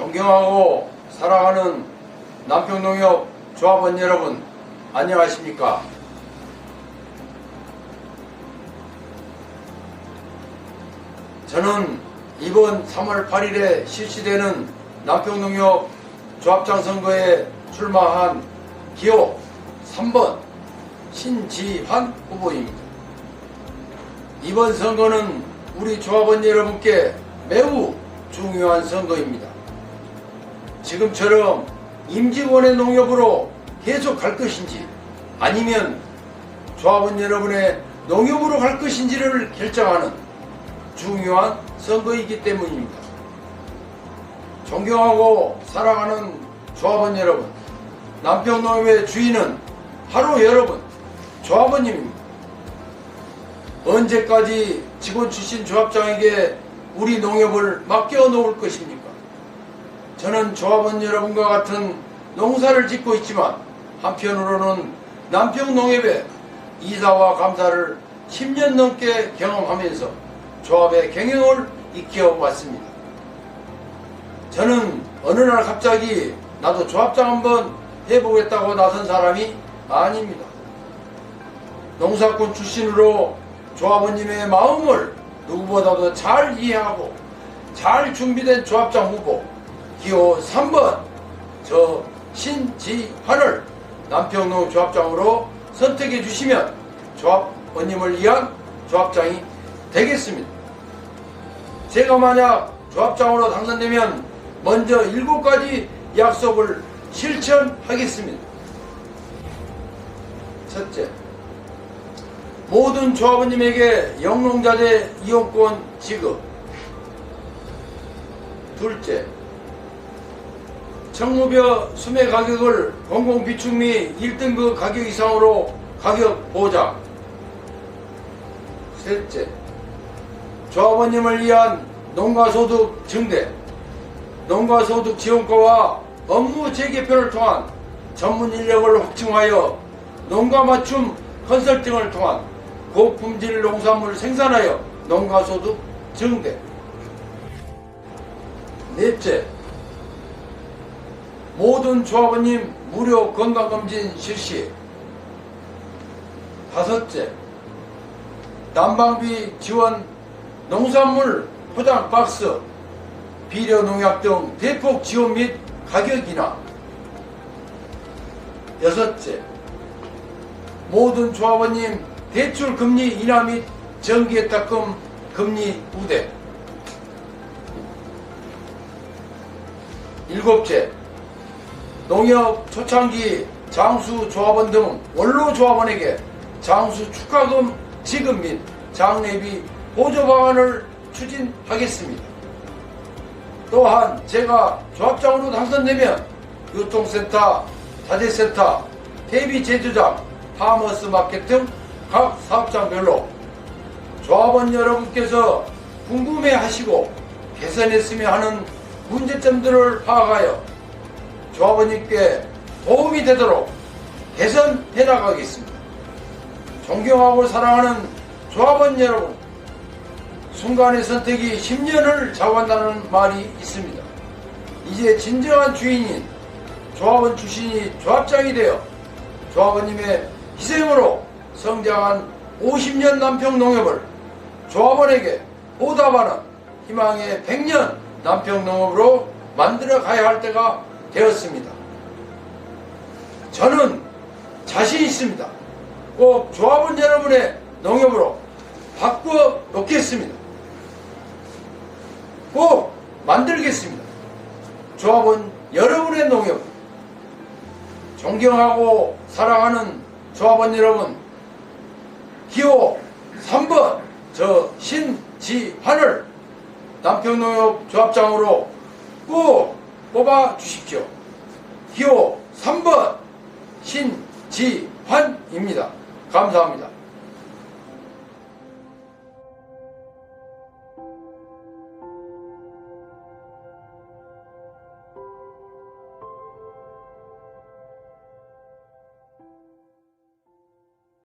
존경하고 사랑하는 남평농협 조합원 여러분 안녕하십니까? 저는 이번 3월 8일에 실시되는 남평농협 조합장 선거에 출마한 기호 3번 신지환 후보입니다. 이번 선거는 우리 조합원 여러분께 매우 중요한 선거입니다. 지금처럼 임직원의 농협으로 계속 갈 것인지 아니면 조합원 여러분의 농협으로 갈 것인지를 결정하는 중요한 선거이기 때문입니다. 존경하고 사랑하는 조합원 여러분, 남평농협의 주인은 바로 여러분, 조합원님입니다. 언제까지 직원 출신 조합장에게 우리 농협을 맡겨 놓을 것입니까? 저는 조합원 여러분과 같은 농사를 짓고 있지만 한편으로는 남평 농협의 이사와 감사를 10년 넘게 경험하면서 조합의 경영을 익혀왔습니다. 저는 어느 날 갑자기 나도 조합장 한번 해보겠다고 나선 사람이 아닙니다. 농사꾼 출신으로 조합원님의 마음을 누구보다도 잘 이해하고 잘 준비된 조합장 후보 기호 3번 저 신지환을 남평농 조합장으로 선택해 주시면 조합원님을 위한 조합장이 되겠습니다. 제가 만약 조합장으로 당선되면 먼저 일곱 가지 약속을 실천하겠습니다. 첫째, 모든 조합원님에게 영농자재 이용권 지급. 둘째, 청무벼 수매 가격을 공공 비축 및 1등급 가격 이상으로 가격 보장. 셋째, 조합원님을 위한 농가소득 증대, 농가소득 지원과와 업무 재개편을 통한 전문 인력을 확충하여 농가 맞춤 컨설팅을 통한 고품질 농산물 생산하여 농가소득 증대. 넷째, 모든 조합원님 무료 건강검진 실시. 다섯째, 난방비 지원 농산물 포장 박스, 비료 농약 등 대폭 지원 및 가격 인하. 여섯째, 모든 조합원님 대출 금리 인하 및 정기예탁금 금리 우대. 일곱째, 농협 초창기 장수 조합원 등 원로 조합원에게 장수 축하금 지급 및 장례비 보조 방안을 추진하겠습니다. 또한 제가 조합장으로 당선되면 유통센터, 자재센터, 대비 제조장, 파머스 마켓 등 각 사업장별로 조합원 여러분께서 궁금해 하시고 개선했으면 하는 문제점들을 파악하여 조합원님께 도움이 되도록 개선해 나가겠습니다. 존경하고 사랑하는 조합원 여러분, 순간의 선택이 10년을 좌우한다는 말이 있습니다. 이제 진정한 주인인 조합원 출신이 조합장이 되어 조합원님의 희생으로 성장한 50년 남평 농협을 조합원에게 보답하는 희망의 100년 남평 농업으로 만들어 가야 할 때가 되었습니다. 저는 자신 있습니다. 꼭 조합원 여러분의 농협으로 바꿔 놓겠습니다. 꼭 만들겠습니다. 조합원 여러분의 농협 존경하고 사랑하는 조합원 여러분 기호 3번 저 신지환을 남평농협 조합장으로 꼭 뽑아 주십시오. 기호 3번 신지환입니다. 감사합니다.